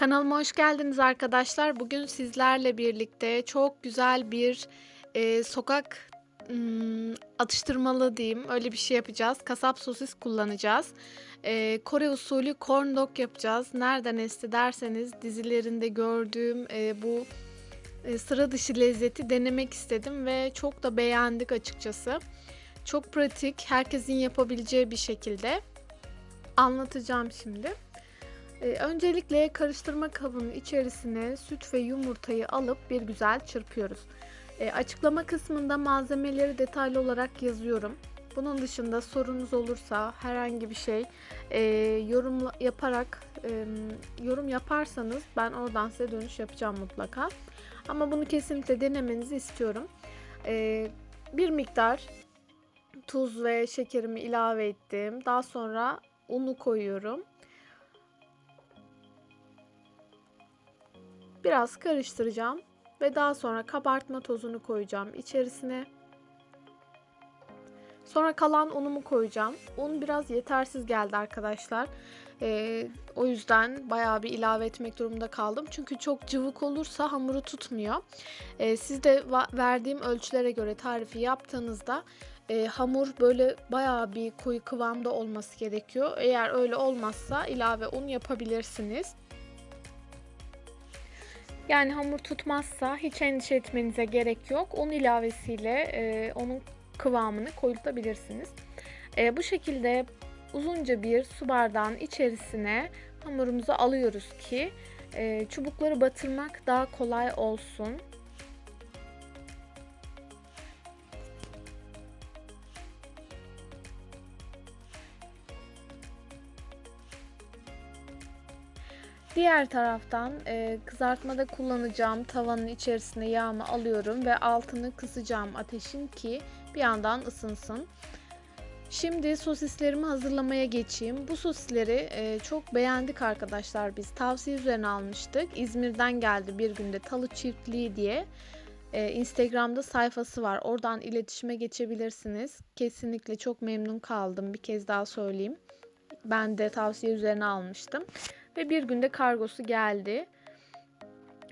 Kanalıma hoş geldiniz arkadaşlar. Bugün sizlerle birlikte çok güzel bir e, sokak ım, atıştırmalı diyeyim. Öyle bir şey yapacağız. Kasap sosis kullanacağız. E, Kore usulü corn dog yapacağız. Nereden esti derseniz dizilerinde gördüğüm e, bu e, sıra dışı lezzeti denemek istedim ve çok da beğendik açıkçası. Çok pratik, herkesin yapabileceği bir şekilde anlatacağım şimdi. Ee, öncelikle karıştırma kabının içerisine süt ve yumurtayı alıp bir güzel çırpıyoruz. Ee, açıklama kısmında malzemeleri detaylı olarak yazıyorum. Bunun dışında sorunuz olursa herhangi bir şey e, yorum yaparak e, yorum yaparsanız ben oradan size dönüş yapacağım mutlaka. Ama bunu kesinlikle denemenizi istiyorum. E, bir miktar tuz ve şekerimi ilave ettim. Daha sonra unu koyuyorum. Biraz karıştıracağım ve daha sonra kabartma tozunu koyacağım içerisine. Sonra kalan unumu koyacağım. Un biraz yetersiz geldi arkadaşlar. Ee, o yüzden bayağı bir ilave etmek durumunda kaldım. Çünkü çok cıvık olursa hamuru tutmuyor. Ee, siz de verdiğim ölçülere göre tarifi yaptığınızda e, hamur böyle bayağı bir koyu kıvamda olması gerekiyor. Eğer öyle olmazsa ilave un yapabilirsiniz. Yani hamur tutmazsa hiç endişe etmenize gerek yok. Un ilavesiyle e, onun kıvamını koyultabilirsiniz. E, bu şekilde uzunca bir su bardağın içerisine hamurumuzu alıyoruz ki e, çubukları batırmak daha kolay olsun. Diğer taraftan e, kızartmada kullanacağım tavanın içerisine yağımı alıyorum ve altını kısacağım ateşin ki bir yandan ısınsın. Şimdi sosislerimi hazırlamaya geçeyim. Bu sosisleri e, çok beğendik arkadaşlar biz. Tavsiye üzerine almıştık. İzmir'den geldi bir günde Talı Çiftliği diye. E, Instagram'da sayfası var. Oradan iletişime geçebilirsiniz. Kesinlikle çok memnun kaldım. Bir kez daha söyleyeyim. Ben de tavsiye üzerine almıştım. Ve bir günde kargosu geldi.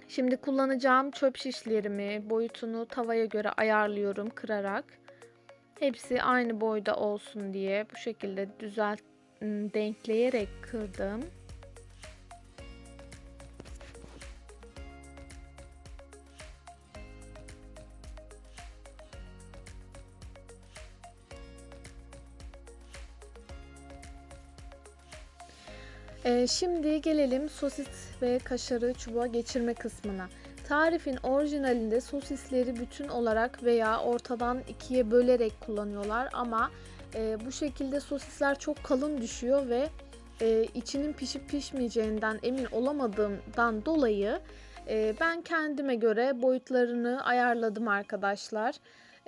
Şimdi kullanacağım çöp şişlerimi boyutunu tavaya göre ayarlıyorum kırarak. Hepsi aynı boyda olsun diye bu şekilde düzelt denkleyerek kırdım. Ee, şimdi gelelim sosis ve kaşarı çubuğa geçirme kısmına. Tarifin orijinalinde sosisleri bütün olarak veya ortadan ikiye bölerek kullanıyorlar ama e, bu şekilde sosisler çok kalın düşüyor ve e, içinin pişip pişmeyeceğinden emin olamadığımdan dolayı e, ben kendime göre boyutlarını ayarladım arkadaşlar.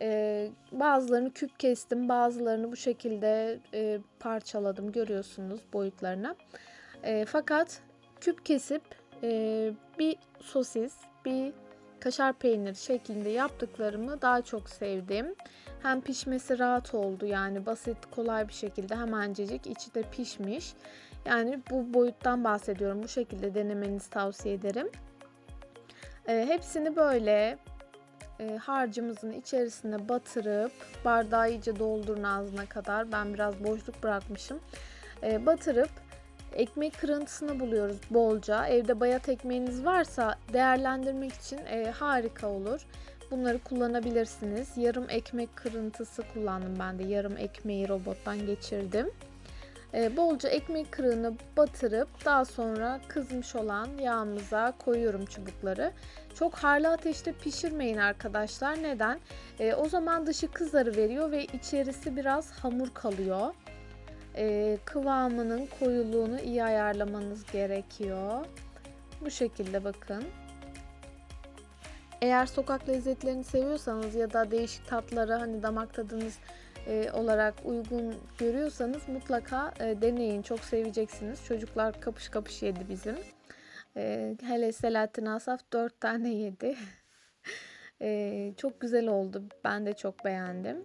E, bazılarını küp kestim, bazılarını bu şekilde e, parçaladım görüyorsunuz boyutlarını. E, fakat küp kesip e, bir sosis, bir kaşar peynir şeklinde yaptıklarımı daha çok sevdim. Hem pişmesi rahat oldu yani basit kolay bir şekilde hemencecik içi de pişmiş. Yani bu boyuttan bahsediyorum. Bu şekilde denemenizi tavsiye ederim. E, hepsini böyle e, harcımızın içerisine batırıp bardağı iyice doldurun ağzına kadar. Ben biraz boşluk bırakmışım. E, batırıp Ekmek kırıntısını buluyoruz bolca. Evde bayat ekmeğiniz varsa değerlendirmek için e, harika olur. Bunları kullanabilirsiniz. Yarım ekmek kırıntısı kullandım ben de. Yarım ekmeği robottan geçirdim. E, bolca ekmek kırığını batırıp daha sonra kızmış olan yağımıza koyuyorum çubukları. Çok harlı ateşte pişirmeyin arkadaşlar. Neden? E, o zaman dışı kızarı veriyor ve içerisi biraz hamur kalıyor e, kıvamının koyuluğunu iyi ayarlamanız gerekiyor. Bu şekilde bakın. Eğer sokak lezzetlerini seviyorsanız ya da değişik tatlara hani damak tadınız e, olarak uygun görüyorsanız mutlaka e, deneyin. Çok seveceksiniz. Çocuklar kapış kapış yedi bizim. E, hele Selahattin Asaf 4 tane yedi. e, çok güzel oldu. Ben de çok beğendim.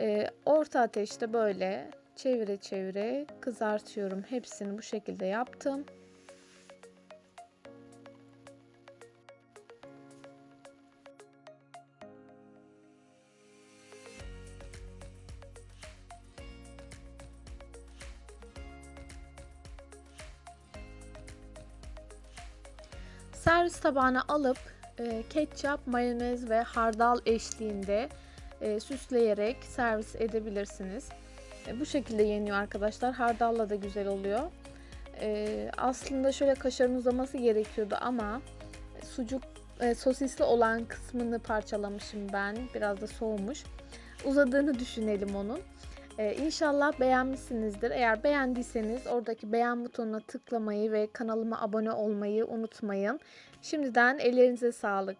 E, orta ateşte böyle çevire çevire kızartıyorum. Hepsini bu şekilde yaptım. Servis tabağına alıp e, ketçap, mayonez ve hardal eşliğinde e, süsleyerek servis edebilirsiniz. E, bu şekilde yeniyor arkadaşlar. Hardalla da güzel oluyor. E, aslında şöyle kaşarın uzaması gerekiyordu ama sucuk e, sosisli olan kısmını parçalamışım ben. Biraz da soğumuş. Uzadığını düşünelim onun. Ee, inşallah beğenmişsinizdir. Eğer beğendiyseniz oradaki beğen butonuna tıklamayı ve kanalıma abone olmayı unutmayın. Şimdiden ellerinize sağlık.